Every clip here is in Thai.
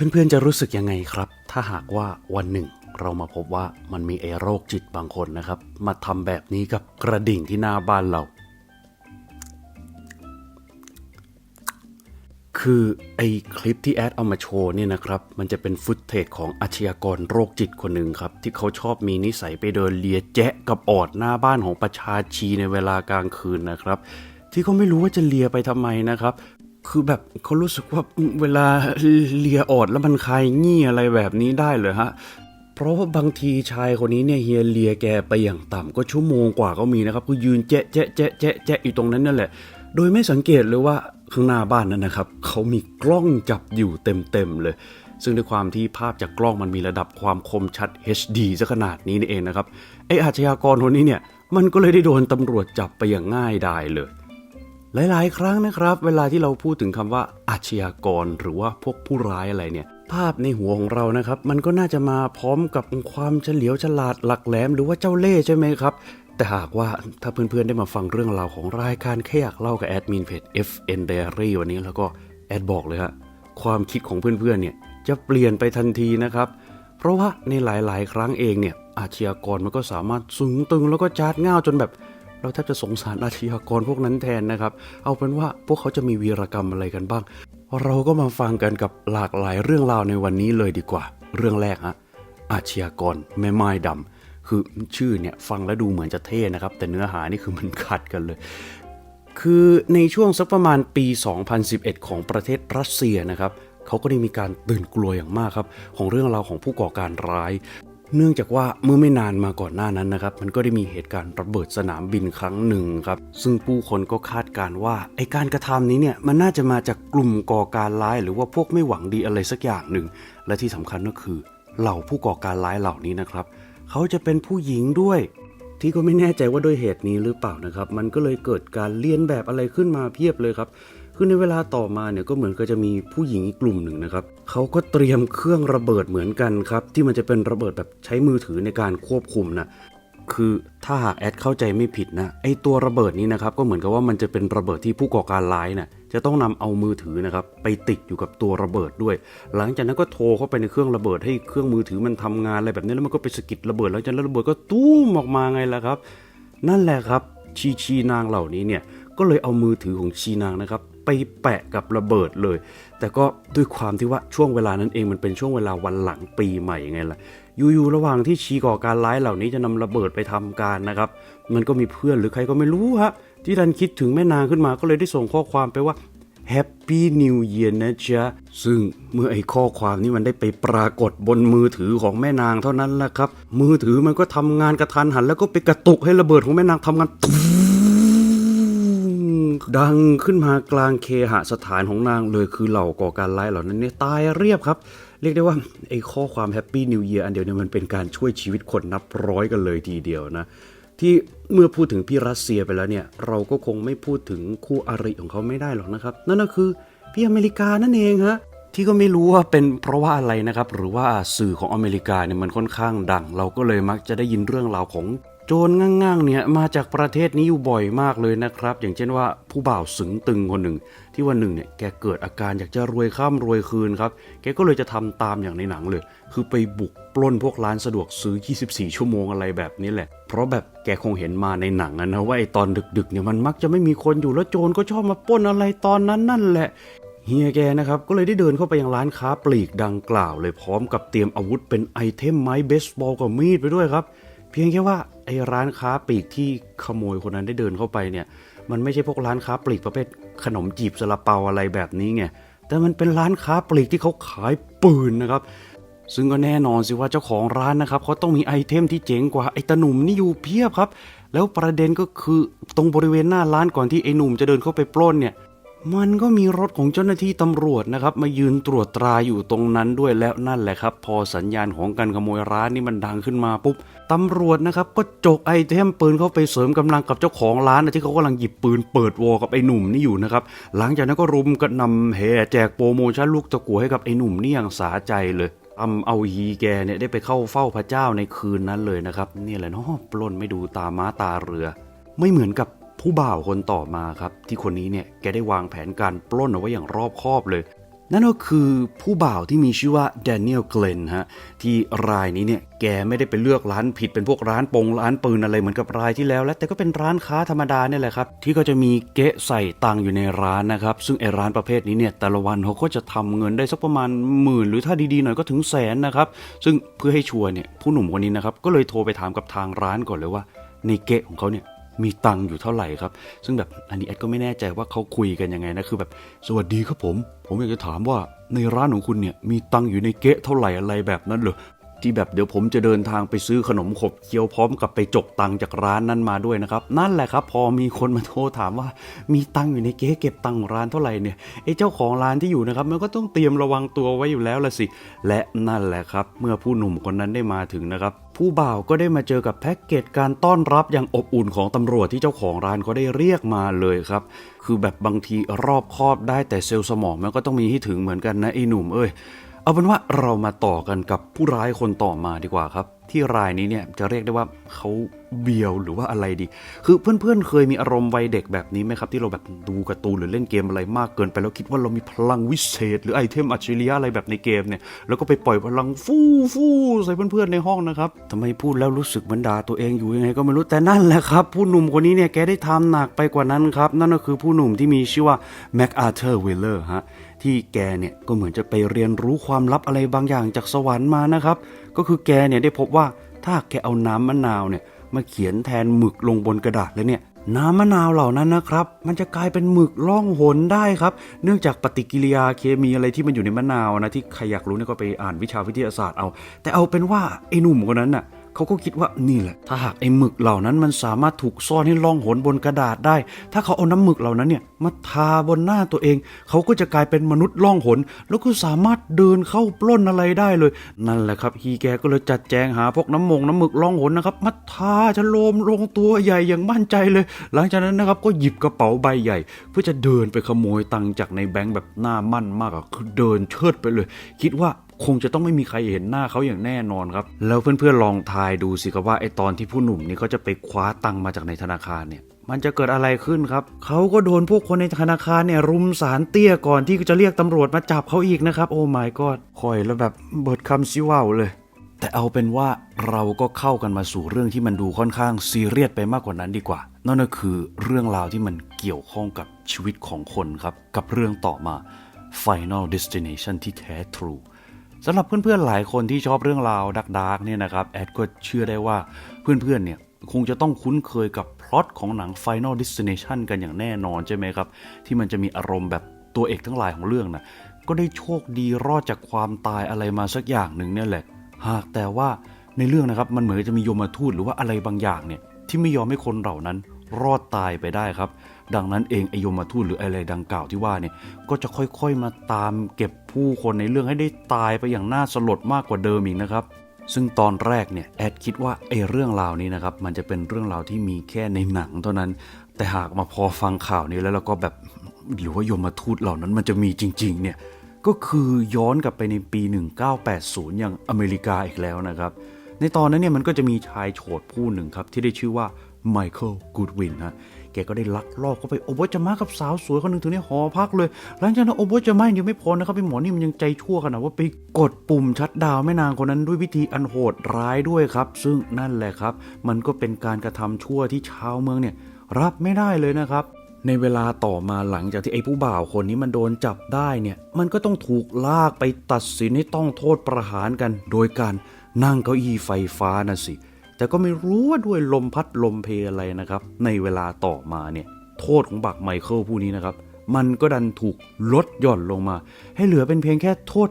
เพื่อนๆจะรู้สึกยังไงครับ ถ้าหากว่าวันหนึ่ง เรามาพบว่ามันมีไอ้โรคจิตบางคนนะครับ มาทำแบบนี้กับกระดิ่งที่หน้าบ้านเรา คือไอ้คลิปที่แอดเอามาโชว์เนี่ยนะครับ มันจะเป็นฟุตเทจของอาชญากรโรคจิตคนหนึ่งครับ ที่เขาชอบมีนิสัยไปเดินเลียแจ๊ะกับออดหน้าบ้านของประชาชีในเวลากลางคืนนะครับ ที่เขาไม่รู้ว่าจะเลียไปทำไมนะครับ คือแบบเขารู้สึกว่าเวลาเลียออดแล้วมันคลายงี่อะไรแบบนี้ได้เหรอฮะ เพราะว่าบางทีชายคนนี้เนี่ยเฮียเลียแกไปอย่างต่ำก็ชั่วโมงกว่าก็มีนะครับคือยืนแจ๊ะแจ๊ะแจ๊ะแจ๊ะแจ๊ะอยู่ตรงนั้นนั่นแหละ โดยไม่สังเกตเลยว่าข้างหน้าบ้านนั้นนะครับเขามีกล้องจับอยู่เต็มๆเลย ซึ่งด้วยความที่ภาพจากกล้องมันมีระดับความคมชัด HD ซะขนาดนี้นี่เองนะครับไออาชญากรคนนี้เนี่ยมันก็เลยได้โดนตำรวจจับไปอย่างง่ายดายเลย หลาย ๆ ครั้งนะครับ เวลาที่เราพูดถึงคำว่าอาชญากร หรือว่าพวกผู้ร้ายอะไรเนี่ย ภาพในหัวของเรานะครับ มันก็น่าจะมาพร้อมกับความเฉลียวฉลาดหลักแหลม หรือว่าเจ้าเล่ห์ใช่ไหมครับ แต่หากว่าถ้าเพื่อน ๆ ได้มาฟังเรื่องราวของรายการแค่อยากเล่ากับแอดมินเพจ FN Diary วันนี้แล้วก็แอดบอกเลยฮะความคิดของเพื่อน ๆ เนี่ยจะเปลี่ยนไปทันทีนะครับ เพราะว่าในหลาย ๆ ครั้งเองเนี่ยอาชญากรมันก็สามารถสูงตึงแล้วก็จาดง่าวจนแบบ เราแทบจะสงสารอาชญากรพวกนั้นแทนนะครับ เอาเป็นว่าพวกเขาจะมีวีรกรรมอะไรกันบ้าง เราก็มาฟังกันกับหลากหลายเรื่องราวในวันนี้เลยดีกว่า เรื่องแรกฮะอาชญากรแม่ไม้ดำคือชื่อเนี่ยฟังแล้วดูเหมือนจะเท่นะครับ แต่เนื้อหานี่คือมันขัดกันเลย คือในช่วงสักประมาณปี 2011 ของประเทศรัสเซียนะครับเขาก็ได้มีการตื่นกลัวอย่างมากครับ ของเรื่องราวของผู้ก่อการร้าย เนื่องจากว่าเมื่อไม่นานมาก่อนหน้านั้นนะครับ มันก็ได้มีเหตุการณ์ระเบิดสนามบินครั้งหนึ่งครับ ซึ่งผู้คนก็คาดการว่าไอการกระทำนี้เนี่ยมันน่าจะมาจากกลุ่มก่อการร้าย หรือว่าพวกไม่หวังดีอะไรสักอย่างหนึ่ง และที่สำคัญก็คือ เหล่าผู้ก่อการร้ายเหล่านี้นะครับ เขาจะเป็นผู้หญิงด้วย ที่ก็ไม่แน่ใจว่าด้วยเหตุนี้หรือเปล่านะครับ มันก็เลยเกิดการเลียนแบบอะไรขึ้นมาเพียบเลยครับ คือในเวลาต่อมาเนี่ยก็เหมือนก็จะมีผู้หญิงอีกกลุ่มหนึ่งนะครับเขาก็เตรียมเครื่องระเบิดเหมือนกันครับ ที่มันจะเป็นระเบิดแบบใช้มือถือในการควบคุมนะคือถ้าหากแอดเข้าใจไม่ผิดนะไอตัวระเบิดนี้นะครับก็เหมือนกับว่ามันจะเป็นระเบิดที่ผู้ก่อการร้ายนะ่ะจะต้องนำเอามือถือนะครับไปติดอยู่กับตัวระเบิดด้วย หลังจากนั้นก็โทรเข้าไปในเครื่องระเบิดให้เครื่องมือถือมันทำงานอะไรแบบนี้แล้วมันก็ไปสกิดระเบิดหลังจากนั้นระเบิดก็ตู้มออกมาไงล่ะครับ นั่นแหละครับชีชีนางเหล่านี้เนี่ยก็เลยเอามือถือของชีนางนะครับ ไปแปะกับระเบิดเลย แต่ก็ด้วยความที่ว่าช่วงเวลานั้นเองมันเป็นช่วงเวลาวันหลังปีใหม่ไงล่ะอยู่ๆระหว่างที่ชีก่อการร้ายเหล่านี้จะนำระเบิดไปทำการนะครับ มันก็มีเพื่อนหรือใครก็ไม่รู้ฮะที่ดันคิดถึงแม่นางขึ้นมาก็เลยได้ส่งข้อความไปว่า Happy New Year นะจ๊ะ ซึ่งเมื่อไอ้ข้อความนี้มันได้ไปปรากฏบนมือถือของแม่นางเท่านั้นแหละครับ มือถือมันก็ทำงานกระทันหัน แล้วก็ไปกระตุกให้ระเบิดของแม่นางทำงาน ดังขึ้นมากลางเคหสถานของนางเลยคือเหล่าก่อการร้ายเหล่านั้นเนี่ยตายเรียบครับ เรียกได้ว่าไอ้ข้อความแฮปปี้นิวเยียร์อันเดียวเนี่ยมันเป็นการช่วยชีวิตคนนับร้อยกันเลยทีเดียวนะ ที่เมื่อพูดถึงพี่รัสเซียไปแล้วเนี่ย เราก็คงไม่พูดถึงคู่อริของเขาไม่ได้หรอกนะครับ นั่นก็คือพี่อเมริกานั่นเองฮะที่ก็ไม่รู้ว่าเป็นเพราะว่าอะไรนะครับ หรือว่าสื่อของอเมริกาเนี่ยมันค่อนข้างดัง เราก็เลยมักจะได้ยินเรื่องราวของ โจรง่างๆเนี่ยมาจากประเทศนี้อยู่บ่อยมากเลยนะครับ อย่างเช่นว่าผู้บ่าวสึงตึงคนหนึ่ง ที่วันหนึ่งเนี่ยแกเกิดอาการอยากจะรวยข้ามรวยคืนครับแกก็เลยจะทำตามอย่างในหนังเลย คือไปบุกปล้นพวกร้านสะดวกซื้อ 24 ชั่วโมงอะไรแบบนี้แหละ เพราะแบบแกคงเห็นมาในหนังนะว่าไอตอนดึกๆเนี่ยมันมักจะไม่มีคนอยู่แล้วโจรก็ชอบมาปล้นอะไรตอนนั้นนั่นแหละเฮียแกนะครับก็เลยได้เดินเข้าไปยังร้านค้าปลีกดังกล่าว เลยพร้อมกับเตรียมอาวุธเป็นไอเทมไม้เบสบอลกับมีดไปด้วยครับ เพียงแค่ว่า อ้ร้านค้าปลีกที่ขโมยคนนั้นได้เดินเข้าไปเนี่ย มันไม่ใช่พวกร้านค้าปลีกประเภทขนมจีบซาลาเปาอะไรแบบนี้ไงแต่มันเป็นร้านค้าปลีกที่เขาขายปืนนะครับ ซึ่งก็แน่นอนสิว่าเจ้าของร้านนะครับเขาต้องมีไอเทมที่เจ๋งกว่าไอ้ตาหนุ่มนี่อยู่เพียบครับ แล้วประเด็นก็คือตรงบริเวณหน้าร้านก่อนที่ไอ้หนุ่มจะเดินเข้าไปปล้นเนี่ย มันก็มีรถของเจ้าหน้าที่ตำรวจนะครับ มายืนตรวจตราอยู่ตรงนั้นด้วยแล้วนั่นแหละครับ พอสัญญาณของการขโมยร้านนี่มันดังขึ้นมาปุ๊บตำรวจนะครับ ก็จกไอเทมปืนเข้าไปเสริมกำลังกับเจ้าของร้านนะที่เขากำลังหยิบปืนเปิดวอลกับไอหนุ่มนี่อยู่นะครับ หลังจากนั้นก็รุมกระนำแห่แจกโปรโมชั่นลูกตะกั่วให้กับไอหนุ่มนี่อย่างสาใจเลยทำเอาฮีแกเนี่ยได้ไปเข้าเฝ้าพระเจ้าในคืนนั้นเลยนะครับนี่แหละเนาะปล้นไม่ดูตาม้าตาเรือ ไม่เหมือนกับ ผู้บ่าวคนต่อมาครับ ที่คนนี้เนี่ยแกได้วางแผนการปล้นเอาไว้อย่างรอบคอบเลย นั่นก็คือผู้บ่าวที่มีชื่อว่าแดเนียลเกลนฮะที่รายนี้เนี่ยแกไม่ได้ไปเลือกร้านผิดเป็นพวกร้านปงร้านปืนอะไรเหมือนกับรายที่แล้วแล้ว แต่ก็เป็นร้านค้าธรรมดาเนี่ยแหละครับ ที่ก็จะมีเก๊ะใส่ตังอยู่ในร้านนะครับ ซึ่งไอร้านประเภทนี้เนี่ยแต่ละวันเขาก็จะทำเงินได้สักประมาณหมื่นหรือถ้าดีๆหน่อยก็ถึงแสนนะครับ ซึ่งเพื่อให้ชัวร์เนี่ยผู้หนุ่มคนนี้นะครับก็เลยโทรไปถามกับทางร้านก่อนเลยว่าในเก๊ะของเขาเนี่ย มีตังค์อยู่เท่าไหร่ครับ ซึ่งแบบอันนี้แอดก็ไม่แน่ใจว่าเขาคุยกันยังไงนะ คือแบบ สวัสดีครับผม ผมอยากจะถามว่าในร้านของคุณเนี่ยมีตังค์อยู่ในเก๊ะเท่าไหร่อะไรแบบนั้นเหรอ ที่แบบเดี๋ยวผมจะเดินทางไปซื้อขนมขบเคี้ยวพร้อมกับไปจกตังค์จากร้านนั้นมาด้วยนะครับ นั่นแหละครับ พอมีคนมาโทรถามว่ามีตังค์อยู่ในเก๊เก็บตังค์ของร้านเท่าไหร่เนี่ยไอ้เจ้าของร้านที่อยู่นะครับ มันก็ต้องเตรียมระวังตัวไว้อยู่แล้วละสิ และนั่นแหละครับ เมื่อผู้หนุ่มคนนั้นได้มาถึงนะครับผู้บ่าวก็ได้มาเจอกับแพ็กเกจการต้อนรับอย่างอบอุ่นของตำรวจที่เจ้าของร้านเขาได้เรียกมาเลยครับ คือแบบบางทีรอบคอบได้แต่เซลล์สมองมันก็ต้องมีให้ถึงเหมือนกันนะไอ้หนุ่มเอ้ย เอาเป็นว่าเรามาต่อกันกับผู้ร้ายคนต่อมาดีกว่าครับ ที่รายนี้เนี่ยจะเรียกได้ว่าเขาเบียวหรือว่าอะไรดี คือเพื่อนๆ เคยมีอารมณ์วัยเด็กแบบนี้ไหมครับ ที่เราแบบดูการ์ตูนหรือเล่นเกมอะไรมากเกินไปแล้วคิดว่าเรามีพลังวิเศษ หรือไอเทมอัจฉริยะอะไรแบบในเกมเนี่ยแล้วก็ไปปล่อยพลังฟู่ฟู่ใส่เพื่อนๆในห้องนะครับทำไมพูดแล้วรู้สึกเหมือนด่าตัวเองอยู่ยังไงก็ไม่รู้แต่นั่นแหละครับ ผู้หนุ่มคนนี้เนี่ยแกได้ทำหนักไปกว่านั้นครับนั่นก็คือผู้หนุ่มที่มีชื่อว่าแม็กอาร์เธอร์เวลเลอร์ฮะ ที่แกเนี่ยก็เหมือนจะไปเรียนรู้ความลับอะไรบางอย่างจากสวรรค์มานะครับ ก็คือแกเนี่ยได้พบว่าถ้าแกเอาน้ำมะนาวเนี่ยมาเขียนแทนหมึกลงบนกระดาษแล้วเนี่ยน้ำมะนาวเหล่านั้นนะครับ มันจะกลายเป็นหมึกล่องหนได้ครับ เนื่องจากปฏิกิริยาเคมีอะไรที่มันอยู่ในมะนาวนะที่ใครอยากรู้เนี่ยก็ไปอ่านวิชาวิทยาศาสตร์เอา แต่เอาเป็นว่าไอ้หนุ่มคนนั้นน่ะ เขาก็คิดว่านี่แหละ ถ้าหากไอ้หมึกเหล่านั้นมันสามารถถูกซ่อนให้ล่องหนบนกระดาษได้ ถ้าเขาเอาน้ำหมึกเหล่านั้นเนี่ยมาทาบนหน้าตัวเอง เขาก็จะกลายเป็นมนุษย์ล่องหน แล้วก็สามารถเดินเข้าปล้นอะไรได้เลย นั่นแหละครับ ฮีแกก็เลยจัดแจงหาพวกน้ำมงน้ำหมึกล่องหนนะครับมาทาจะโลมลงตัวใหญ่อย่างมั่นใจเลย หลังจากนั้นนะครับก็หยิบกระเป๋าใบใหญ่ เพื่อจะเดินไปขโมยตังค์จากในแบงค์แบบหน้ามั่นมากอะคือเดินเชิดไปเลย คิดว่า คงจะต้องไม่มีใครเห็นหน้าเขาอย่างแน่นอนครับ แล้วเพื่อนๆลองทายดูสิครับว่าไอตอนที่ผู้หนุ่มนี่เขาจะไปคว้าตังค์มาจากในธนาคารเนี่ยมันจะเกิดอะไรขึ้นครับ เขาก็โดนพวกคนในธนาคารเนี่ยรุมสารเตี้ยก่อนที่จะเรียกตำรวจมาจับเขาอีกนะครับ โอ้ my god คอยแล้วแบบเบิดคำซิว่าวเลย แต่เอาเป็นว่าเราก็เข้ากันมาสู่เรื่องที่มันดูค่อนข้างซีเรียสไปมากกว่านั้นดีกว่า นั่นก็คือเรื่องราวที่มันเกี่ยวข้องกับชีวิตของคนครับ กับเรื่องต่อมา Final Destination ที่แท้ทรู สำหรับเพื่อนๆหลายคนที่ชอบเรื่องราวดักดาร์กเนี่ยนะครับแอดก็เชื่อได้ว่าเพื่อนๆเนี่ยคงจะต้องคุ้นเคยกับพล็อตของหนัง Final Destination กันอย่างแน่นอนใช่ไหมครับ ที่มันจะมีอารมณ์แบบตัวเอกทั้งหลายของเรื่องนะก็ได้โชคดีรอดจากความตายอะไรมาสักอย่างหนึ่งเนี่ยแหละ หากแต่ว่าในเรื่องนะครับมันเหมือนจะมียมทูตหรือว่าอะไรบางอย่างเนี่ยที่ไม่ยอมให้คนเหล่านั้นรอดตายไปได้ครับ ดังนั้นเองไอโยมทูตหรืออะไรดังกล่าวที่ว่าเนี่ยก็จะค่อยๆมาตามเก็บผู้คนในเรื่องให้ได้ตายไปอย่างน่าสลดมากกว่าเดิมอีกนะครับซึ่งตอนแรกเนี่ยแอดคิดว่าไอ้เรื่องราวนี้นะครับมันจะเป็นเรื่องราวที่มีแค่ในหนังเท่านั้น แต่หากมาพอฟังข่าวนี้แล้วเราก็แบบหรือว่ายมทูตเหล่านั้นมันจะมีจริงๆเนี่ยก็คือย้อนกลับไปในปี 1980 อย่างอเมริกาอีกแล้วนะครับ ในตอนนั้นเนี่ยมันก็จะมีชายโฉดผู้หนึ่งครับที่ได้ชื่อว่าไมเคิลกูดวินฮะ แกก็ได้ลักลอบเข้าไปโอบจะมากับสาวสวยคนหนึ่งถึงในหอพักเลย หลังจากนั้นโอบจะมาอย่างเดียวไม่พอนะครับพี่หมอนี่มันยังใจชั่วขนาดว่าไปกดปุ่มชัดดาวแม่นางคนนั้นด้วยวิธีอันโหดร้ายด้วยครับ ซึ่งนั่นแหละครับ มันก็เป็นการกระทำชั่วที่ชาวเมืองเนี่ยรับไม่ได้เลยนะครับในเวลาต่อมาหลังจากที่ไอ้ผู้บ่าวคนนี้มันโดนจับได้เนี่ย มันก็ต้องถูกลากไปตัดสินให้ต้องโทษประหารกัน โดยการนั่งเก้าอี้ไฟฟ้านะสิ แต่ก็ไม่รู้ว่าด้วยลมพัดลมเพอะไรนะครับ ในเวลาต่อมาเนี่ย โทษของบักไมเคิลผู้นี้นะครับ มันก็ดันถูกลดหย่อนลงมา ให้เหลือเป็นเพียงแค่โทษ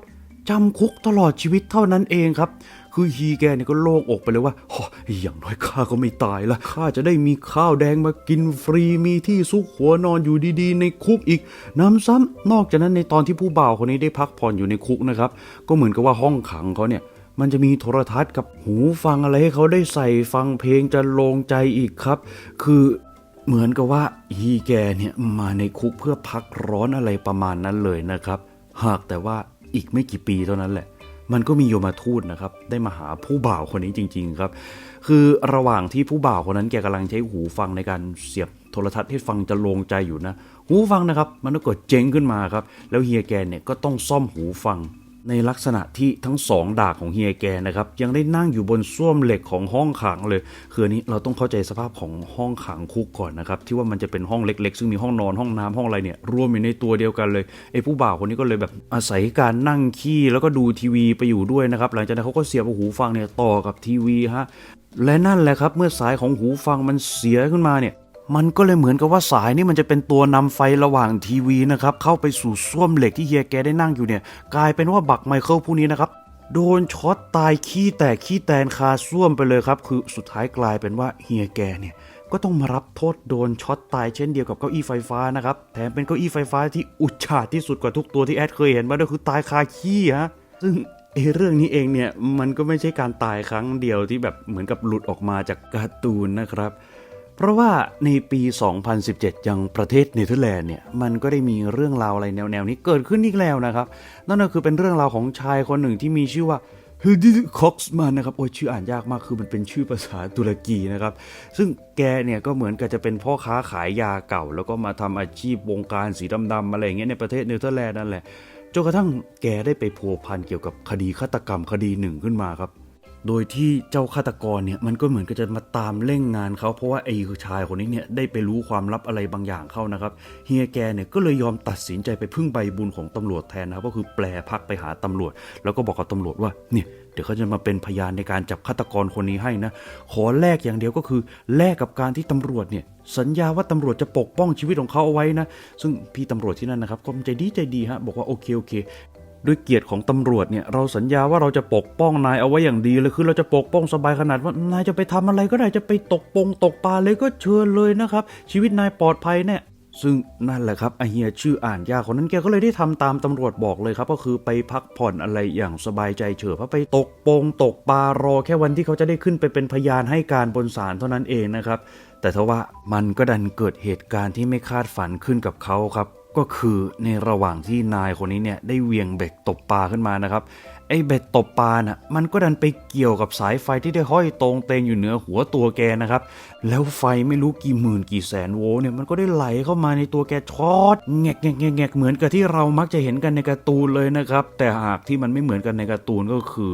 จำคุกตลอดชีวิตเท่านั้นเองครับ คือฮีแกเนี่ยก็โล่งอกไปเลยว่าอ้อย่างน้อยข้าก็ไม่ตายละข้าจะได้มีข้าวแดงมากินฟรีมีที่ซุกหัวนอนอยู่ดีๆ ในคุกอีกน้ำซ้ำนอกจากนั้นในตอนที่ผู้บ่าวคนนี้ได้พักผ่อนอยู่ในคุกนะครับ ก็เหมือนกับว่าห้องขังเขาเนี่ย มันจะมีโทรทัศน์กับหูฟังอะไรให้เขาได้ใส่ฟังเพลงจะโลงใจอีกครับ คือเหมือนกับว่าฮีแกเนี่ยมาในคุกเพื่อพักร้อนอะไรประมาณนั้นเลยนะครับ หากแต่ว่าอีกไม่กี่ปีเท่านั้นแหละ มันก็มีโยมาทูตนะครับ ได้มาหาผู้บ่าวคนนี้จริง ๆครับ คือระหว่างที่ผู้บ่าวคนนั้นแกกำลังใช้หูฟังในการเสียบโทรทัศน์ให้ฟังจะโลงใจอยู่นะ หูฟังนะครับ มันก็เกิดเจ๊งขึ้นมาครับ แล้วเฮียแกเนี่ยก็ต้องซ่อมหูฟัง ในลักษณะที่ทั้งสองดากของเฮียแกนะครับ ยังได้นั่งอยู่บนส้วมเหล็กของห้องขังเลย คืออันนี้เราต้องเข้าใจสภาพของห้องขังคุกก่อนนะครับ ที่ว่ามันจะเป็นห้องเล็ก ๆ ซึ่งมีห้องนอนห้องน้ำห้องอะไรเนี่ยรวมอยู่ในตัวเดียวกันเลยไอ้ผู้บ่าวคนนี้ก็เลยแบบอาศัยการนั่งขี้แล้วก็ดูทีวีไปอยู่ด้วยนะครับหลังจากนั้นเขาก็เสียบหูฟังเนี่ยต่อกับทีวีฮะและนั่นแหละครับเมื่อสายของหูฟังมันเสียขึ้นมาเนี่ย มันก็เลยเหมือนกับว่าสายนี่มันจะเป็นตัวนำไฟระหว่างทีวีนะครับเข้าไปสู่ส้วมเหล็กที่เฮียแกได้นั่งอยู่เนี่ย กลายเป็นว่าบักไมเคิลผู้นี้นะครับโดนช็อตตายขี้แตกขี้แตนคาส้วมไปเลยครับ คือสุดท้ายกลายเป็นว่าเฮียแกเนี่ยก็ต้องมารับโทษโดนช็อตตายเช่นเดียวกับเก้าอี้ไฟฟ้านะครับแถมเป็นเก้าอี้ไฟฟ้าที่อุจฉาดที่สุดกว่าทุกตัวที่แอดเคยเห็นมาด้วยคือตายคาขี้ฮะซึ่งเอเรื่องนี้เองเนี่ยมันก็ไม่ใช่การตายครั้งเดียวที่แบบเหมือนกับหลุดออกมาจากการ์ตูนนะครับ เพราะว่าในปี 2017 ยังประเทศเนเธอร์แลนด์เนี่ยมันก็ได้มีเรื่องราวอะไรแนวๆนี้เกิดขึ้นอีกแล้วนะครับ นั่นก็คือเป็นเรื่องราวของชายคนหนึ่งที่มีชื่อว่าฮูดิคอกส์มันนะครับโอ้ยชื่ออ่านยากมากคือมันเป็นชื่อภาษาตุรกีนะครับ ซึ่งแกเนี่ยก็เหมือนกับจะเป็นพ่อค้าขายยาเก่า แล้วก็มาทำอาชีพวงการสีดำๆอะไรอย่างเงี้ยในประเทศเนเธอร์แลนด์นั่นแหละจนกระทั่งแกได้ไปพัวพันเกี่ยวกับคดีฆาตกรรมคดีหนึ่งขึ้นมาครับ โดยที่เจ้าฆาตกรเนี่ยมันก็เหมือนกับจะมาตามเร่งงานเขาเพราะว่าไอ้ชายคนนี้เนี่ยได้ไปรู้ความลับอะไรบางอย่างเข้านะครับเฮียแกเนี่ยก็เลยยอมตัดสินใจไปพึ่งใบบุญของตำรวจแทนนะครับก็คือแปลพักไปหาตำรวจ แล้วก็บอกกับตำรวจว่าเนี่ยเดี๋ยวเขาจะมาเป็นพยานในการจับฆาตกรคนนี้ให้นะ ขอแลกอย่างเดียวก็คือแลกกับการที่ตำรวจเนี่ยสัญญาว่าตำรวจจะปกป้องชีวิตของเขาเอาไว้นะ ซึ่งพี่ตำรวจที่นั่นนะครับก็ใจดีใจดีฮะบอกว่าโอเคโอเค ด้วยเกียรติของตำรวจเนี่ยเราสัญญาว่าเราจะปกป้องนายเอาไว้อย่างดีเลยคือเราจะปกป้องสบายขนาดว่านายจะไปทำอะไรก็ได้จะไปตกปงตกปลาเลยก็เชิญเลยนะครับ ชีวิตนายปลอดภัยแน่ซึ่งนั่นแหละครับไอเฮียชื่ออ่านยากคนนั้นแกก็เลยได้ทำตามตำรวจบอกเลยครับ ก็คือไปพักผ่อนอะไรอย่างสบายใจเฉยเพราะไปตกปงตกปลารอแค่วันที่เขาจะได้ขึ้นไปเป็นพยานให้การบนศาลเท่านั้นเองนะครับ แต่ทว่ามันก็ดันเกิดเหตุการณ์ที่ไม่คาดฝันขึ้นกับเขาครับ ก็คือในระหว่างที่นายคนนี้เนี่ยได้เวียงเบ็ดตบปลาขึ้นมานะครับไอ้เบ็ดตบปลาน่ะมันก็ดันไปเกี่ยวกับสายไฟที่ได้ห้อยตรงเตงอยู่เหนือหัวตัวแกนะครับ แล้วไฟไม่รู้กี่หมื่นกี่แสนโวลต์เนี่ยมันก็ได้ไหลเข้ามาในตัวแกช็อตแงกแงกแงกแงกเหมือนกับที่เรามักจะเห็นกันในการ์ตูนเลยนะครับ แต่หากที่มันไม่เหมือนกันในการ์ตูนก็คือ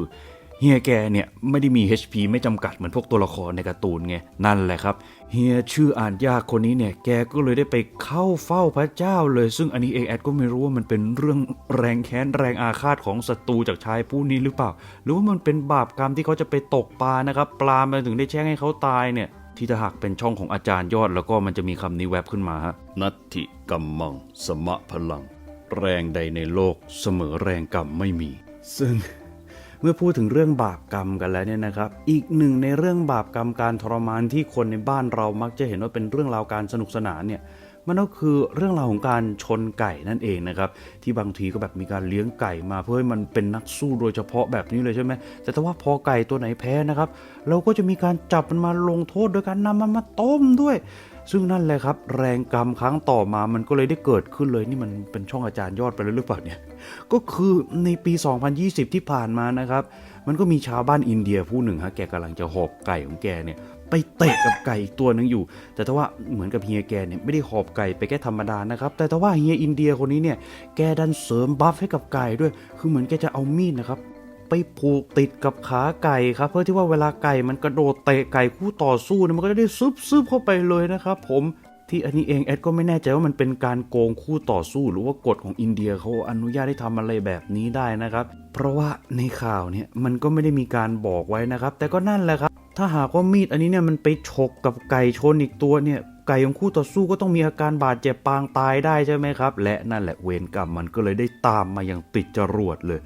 ฮียแกเนี่ยไม่ได้มี HP ไม่จำกัดเหมือนพวกตัวละครในการ์ตูนไง นั่นแหละครับเฮียชื่ออ่านยากคนนี้เนี่ยแกก็เลยได้ไปเข้าเฝ้าพระเจ้าเลย ซึ่งอันนี้เองแอดก็ไม่รู้ว่ามันเป็นเรื่องแรงแค้นแรงอาฆาตของศัตรูจากชายผู้นี้หรือเปล่า หรือว่ามันเป็นบาปกรรมที่เขาจะไปตกปลานะครับปลามันถึงได้แช่งให้เขาตายเนี่ยที่ถ้าหากเป็นช่องของอาจารย์ยอดแล้วก็มันจะมีคำนี้แวบขึ้นมาฮะนัตถิกัมมัง สมะพลัง แรงใดในโลกเสมอแรงกรรมไม่มี ซึ่งเมื่อพูดถึงเรื่องบาปกรรมกันแล้วเนี่ยนะครับ อีกหนึ่งในเรื่องบาปกรรมการทรมานที่คนในบ้านเรามักจะเห็นว่าเป็นเรื่องราวการสนุกสนานเนี่ยมันก็คือเรื่องราวของการชนไก่นั่นเองนะครับ ที่บางทีก็แบบมีการเลี้ยงไก่มาเพื่อให้มันเป็นนักสู้โดยเฉพาะแบบนี้เลยใช่ไหมแต่ถ้าว่าพอไก่ตัวไหนแพ้นะครับ เราก็จะมีการจับมันมาลงโทษโดยการนำมันมาต้มด้วย ซึ่งนั่นแหละครับ แรงกรรมครั้งต่อมามันก็เลยได้เกิดขึ้นเลยนี่มันเป็นช่องอาจารย์ยอดไปแล้วหรือเปล่าเนี่ยก็คือในปี 2020 ที่ผ่านมานะครับ มันก็มีชาวบ้านอินเดียผู้หนึ่งฮะแกกำลังจะหอบไก่ของแกเนี่ยไปเตะกับไก่อีกตัวหนึ่งอยู่ แต่ถ้าว่าเหมือนกับเฮียแกเนี่ยไม่ได้หอบไก่ไปแค่ธรรมดานะครับ แต่ถ้าว่าเฮียอินเดียคนนี้เนี่ยแกดันเสริมบัฟให้กับไก่ด้วย คือเหมือนแกจะเอามีดนะครับ ไปผูกติดกับขาไก่ครับ เพื่อที่ว่าเวลาไก่มันกระโดดเตะไก่คู่ต่อสู้เนี่ยมันก็จะได้ซึบซึบเข้าไปเลยนะครับผมที่อันนี้เองแอดก็ไม่แน่ใจว่ามันเป็นการโกงคู่ต่อสู้หรือว่ากฎของอินเดียเขาอนุญาตให้ทำอะไรแบบนี้ได้นะครับ เพราะว่าในข่าวเนี่ยมันก็ไม่ได้มีการบอกไว้นะครับ แต่ก็นั่นแหละครับ ถ้าหากว่ามีดอันนี้เนี่ยมันไปฉกกับไก่ชนอีกตัวเนี่ยไก่ของคู่ต่อสู้ก็ต้องมีอาการบาดเจ็บปางตายได้ใช่ไหมครับ และนั่นแหละเวรกรรมมันก็เลยได้ตามมาอย่างติดจรวดเลย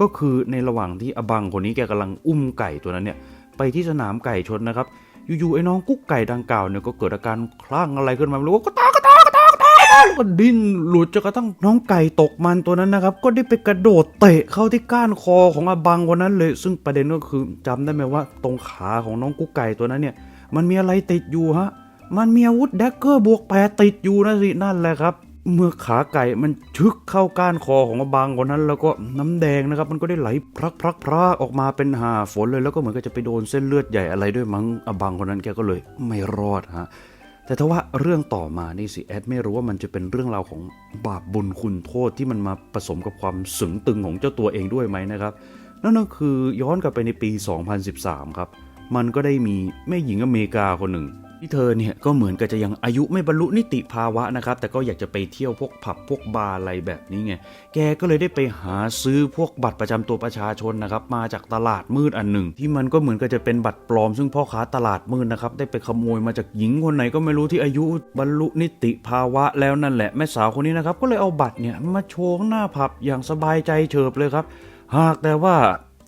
ก็คือในระหว่างที่อบังคนนี้แกกำลังอุ้มไก่ตัวนั้นเนี่ยไปที่สนามไก่ชนนะครับ อยู่ๆไอ้น้องกุ๊กไก่ดังกล่าวเนี่ยก็เกิดอาการคลั่งอะไรขึ้นมาไม่รู้ว่าก็ตากก็ตากก็ตากก็ตากแล้วก็ดิ้นหลุดจนกระทั่งน้องไก่ตกมันตัวนั้นนะครับ ก็ได้ไปกระโดดเตะเข้าที่ก้านคอของอบังคนนั้นเลย ซึ่งประเด็นก็คือจำได้ไหมว่า ตรงขาของน้องกุ๊กไก่ตัวนั้นเนี่ย มันมีอะไรติดอยู่ฮะมันมีอาวุธแดกเกอร์บวกแปรติดอยู่นะสินั่นแหละครับ เมื่อขาไก่มันชึกเข้าก้านคอของอบางคนนั้น แล้วก็น้ำแดงนะครับ มันก็ได้ไหลพรักพรักพรากออกมาเป็นหาฝนเลย แล้วก็เหมือนกับจะไปโดนเส้นเลือดใหญ่อะไรด้วยมั้งอบางคนนั้นแกก็เลยไม่รอดฮะแต่ถ้าว่าเรื่องต่อมานี่สิแอดไม่รู้ว่ามันจะเป็นเรื่องราวของบาปบุญคุณโทษที่มันมาผสมกับความสึงตึงของเจ้าตัวเองด้วยไหมนะครับ นั่นก็คือย้อนกลับไปในปี 2013 ครับ มันก็ได้มีแม่หญิงอเมริกาคนหนึ่ง ที่เธอเนี่ยก็เหมือนกับจะยังอายุไม่บรรลุนิติภาวะนะครับ แต่ก็อยากจะไปเที่ยวพวกผับพวกบาร์อะไรแบบนี้ไง แกก็เลยได้ไปหาซื้อพวกบัตรประจำตัวประชาชนนะครับ มาจากตลาดมืดอันหนึ่ง ที่มันก็เหมือนกับจะเป็นบัตรปลอม ซึ่งพ่อค้าตลาดมืดนะครับ ได้ไปขโมยมาจากหญิงคนไหนก็ไม่รู้ที่อายุบรรลุนิติภาวะแล้วนั่นแหละแม่สาวคนนี้นะครับ ก็เลยเอาบัตรเนี่ยมาโชว์หน้าผับอย่างสบายใจเฉิบเลยครับ หากแต่ว่า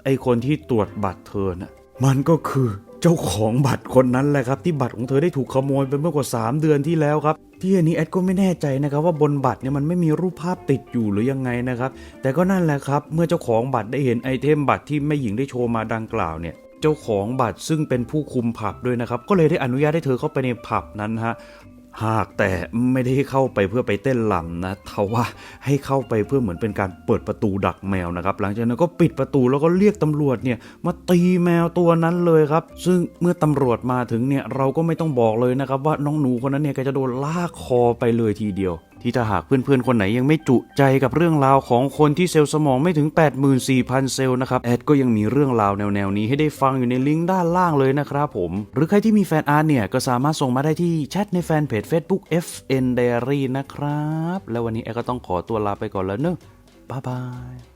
ไอคนที่ตรวจบัตรเธอน่ะมันก็คือ เจ้าของบัตรคนนั้นแหละครับที่บัตรของเธอได้ถูกขโมยไปเมื่อกว่า 3 เดือนที่แล้วครับที่อันนี้แอดก็ไม่แน่ใจนะครับว่าบนบัตรเนี่ยมันไม่มีรูปภาพติดอยู่หรือยังไงนะครับ แต่ก็นั่นแหละครับ เมื่อเจ้าของบัตรได้เห็นไอเทมบัตรที่แม่หญิงได้โชว์มาดังกล่าวเนี่ยเจ้าของบัตรซึ่งเป็นผู้คุมผับด้วยนะครับ ก็เลยได้อนุญาตให้เธอเข้าไปในผับนั้นฮะ หากแต่ไม่ได้เข้าไปเพื่อไปเต้นลำนะทว่าให้เข้าไปเพื่อเหมือนเป็นการเปิดประตูดักแมวนะครับ หลังจากนั้นก็ปิดประตูแล้วก็เรียกตำรวจเนี่ยมาตีแมวตัวนั้นเลยครับ ซึ่งเมื่อตำรวจมาถึงเนี่ยเราก็ไม่ต้องบอกเลยนะครับว่าน้องหนูคนนั้นเนี่ยก็จะโดนลากคอไปเลยทีเดียว ที่ถ้าหากเพื่อนๆ คนไหนยังไม่จุใจกับเรื่องราวของคนที่เซลล์สมองไม่ถึง 84,000 เซลล์นะครับแอดก็ยังมีเรื่องราวแนวๆนี้ให้ได้ฟังอยู่ในลิงก์ด้านล่างเลยนะครับผม หรือใครที่มีแฟนอาร์ตเนี่ย ก็สามารถส่งมาได้ที่แชทในแฟนเพจ Facebook FN Diary นะครับ แล้ววันนี้แอดก็ต้องขอตัวลาไปก่อนแล้วเนอะบ๊ายบาย